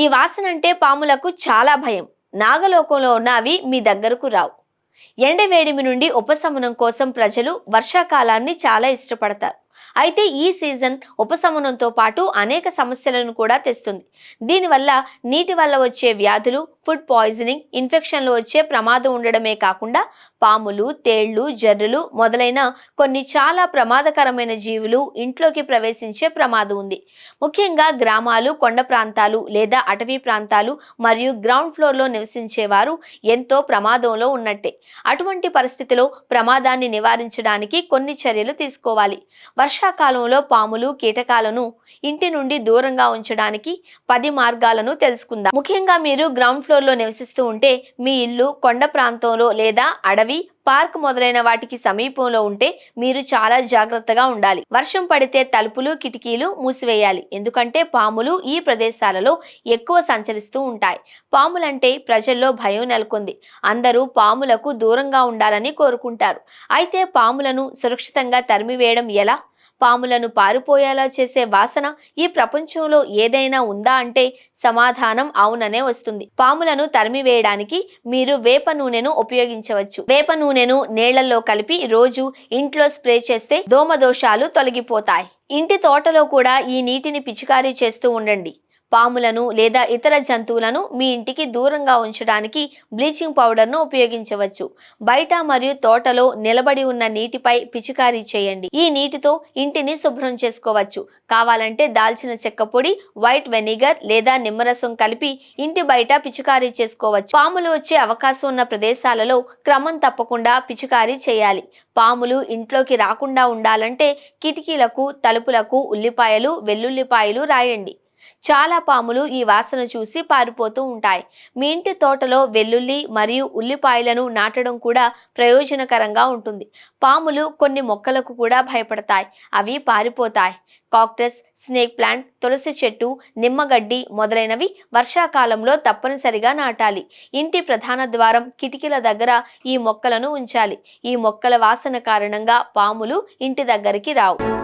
ఈ వాసన అంటే పాములకు చాలా భయం. నాగలోకంలో ఉన్నవి మీ దగ్గరకు రావు. ఎండవేడిమి నుండి ఉపశమనం కోసం ప్రజలు వర్షాకాలాన్ని చాలా ఇష్టపడతారు. అయితే ఈ సీజన్ ఉపశమనంతో పాటు అనేక సమస్యలను కూడా తెస్తుంది. దీనివల్ల నీటి వల్ల వచ్చే వ్యాధులు ఫుడ్ పాయిజనింగ్ ఇన్ఫెక్షన్లు వచ్చే ప్రమాదం ఉండడమే కాకుండా పాములు తేళ్ళు జర్రులు మొదలైన కొన్ని చాలా ప్రమాదకరమైన జీవులు ఇంట్లోకి ప్రవేశించే ప్రమాదం ఉంది. ముఖ్యంగా గ్రామాలు కొండ ప్రాంతాలు లేదా అటవీ ప్రాంతాలు మరియు గ్రౌండ్ ఫ్లోర్లో నివసించేవారు ఎంతో ప్రమాదంలో ఉన్నట్టే. అటువంటి పరిస్థితిలో ప్రమాదాన్ని నివారించడానికి కొన్ని చర్యలు తీసుకోవాలి. వర్షాకాలంలో పాములు కీటకాలను ఇంటి నుండి దూరంగా ఉంచడానికి పది మార్గాలను తెలుసుకుందాం. ముఖ్యంగా మీరు గ్రౌండ్ ఫ్లోర్ ఫ్లోర్లో నివసిస్తూ ఉంటే మీ ఇల్లు కొండ ప్రాంతంలో లేదా అడవి పార్క్ మొదలైన వాటికి సమీపంలో ఉంటే మీరు చాలా జాగ్రత్తగా ఉండాలి. వర్షం పడితే తలుపులు కిటికీలు మూసివేయాలి. ఎందుకంటే పాములు ఈ ప్రదేశాలలో ఎక్కువ సంచరిస్తూ ఉంటాయి. పాములంటే ప్రజల్లో భయం నెలకొంది. అందరూ పాములకు దూరంగా ఉండాలని కోరుకుంటారు. అయితే పాములను సురక్షితంగా తరిమివేయడం ఎలా? పాములను పారిపోయేలా చేసే వాసన ఈ ప్రపంచంలో ఏదైనా ఉందా అంటే సమాధానం అవుననే వస్తుంది. పాములను తరిమివేయడానికి మీరు వేప నూనెను ఉపయోగించవచ్చు. వేప నూనెను నీళ్ళలో కలిపి రోజు ఇంట్లో స్ప్రే చేస్తే దోమ దోషాలు తొలగిపోతాయి. ఇంటి తోటలో కూడా ఈ నీటిని పిచికారీ చేస్తూ ఉండండి. పాములను లేదా ఇతర జంతువులను మీ ఇంటికి దూరంగా ఉంచడానికి బ్లీచింగ్ పౌడర్ను ఉపయోగించవచ్చు. బయట మరియు తోటలో నిలబడి ఉన్న నీటిపై పిచికారీ చేయండి. ఈ నీటితో ఇంటిని శుభ్రం చేసుకోవచ్చు. కావాలంటే దాల్చిన చెక్క పొడి వైట్ వెనిగర్ లేదా నిమ్మరసం కలిపి ఇంటి బయట పిచికారీ చేసుకోవచ్చు. పాములు వచ్చే అవకాశం ఉన్న ప్రదేశాలలో క్రమం తప్పకుండా పిచికారీ చేయాలి. పాములు ఇంట్లోకి రాకుండా ఉండాలంటే కిటికీలకు తలుపులకు ఉల్లిపాయలు వెల్లుల్లిపాయలు రాయండి. చాలా పాములు ఈ వాసన చూసి పారిపోతూ ఉంటాయి. మీ ఇంటి తోటలో వెల్లుల్లి మరియు ఉల్లిపాయలను నాటడం కూడా ప్రయోజనకరంగా ఉంటుంది. పాములు కొన్ని మొక్కలకు కూడా భయపడతాయి. అవి పారిపోతాయి. కాక్టస్ స్నేక్ ప్లాంట్ తులసి చెట్టు నిమ్మగడ్డి మొదలైనవి వర్షాకాలంలో తప్పనిసరిగా నాటాలి. ఇంటి ప్రధాన ద్వారం కిటికీల దగ్గర ఈ మొక్కలను ఉంచాలి. ఈ మొక్కల వాసన కారణంగా పాములు ఇంటి దగ్గరికి రావు.